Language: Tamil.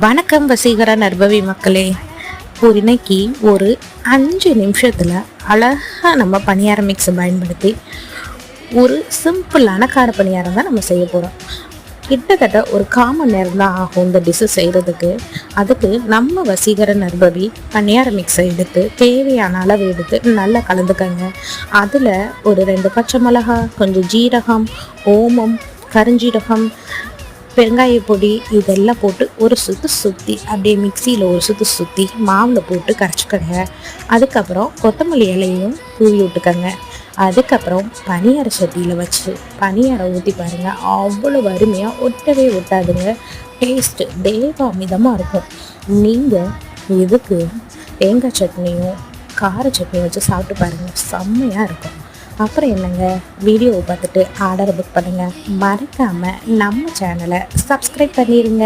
வணக்கம் வசீகர நர்பவி மக்களே. ஒரு இன்னைக்கு ஒரு அஞ்சு நிமிஷத்தில் அழகாக நம்ம பணியார மிக்ஸை பயன்படுத்தி ஒரு சிம்பிளான கார பணியாரம் தான் நம்ம செய்ய போகிறோம் கிட்டத்தட்ட ஒரு காமன் நேரம் தான் ஆகும் இந்த டிஷ்ஷு செய்கிறதுக்கு அதுக்கு நம்ம வசீகர நர்பவி பணியார மிக்ஸை எடுத்து தேவையான அளவு எடுத்து நல்லா கலந்துக்கங்க. அதில் ஒரு ரெண்டு பச்சை மிளகா கொஞ்சம் ஜீரகம் ஓமம் கருஞ்சீரகம் பெருங்காய பொடி இதெல்லாம் போட்டு ஒரு சுத்து சுற்றி அப்படியே மிக்சியில் ஒரு சுத்து சுற்றி மாவில் போட்டு கரைச்சிக்கோங்க. அதுக்கப்புறம் கொத்தமல்லி இலையும் தூவி விட்டுக்கோங்க. அதுக்கப்புறம் பனியார சட்டியில் வச்சு பனியாரை ஊற்றி பாருங்கள் அவ்வளோ அருமையாக ஒட்டவே ஒட்டாதுங்க. டேஸ்ட்டு தேவாமிதமாக இருக்கும். நீங்கள் இதுக்கு தேங்காய் சட்னியும் கார சட்னியும் வச்சு சாப்பிட்டு பாருங்கள் செம்மையாக இருக்கும். அப்புறம் என்னங்க? வீடியோவை பார்த்துட்டு ஆர்டரை புக் பண்ணுங்கள் மறக்காமல் நம்ம சேனலை சப்ஸ்கிரைப் பண்ணிடுங்க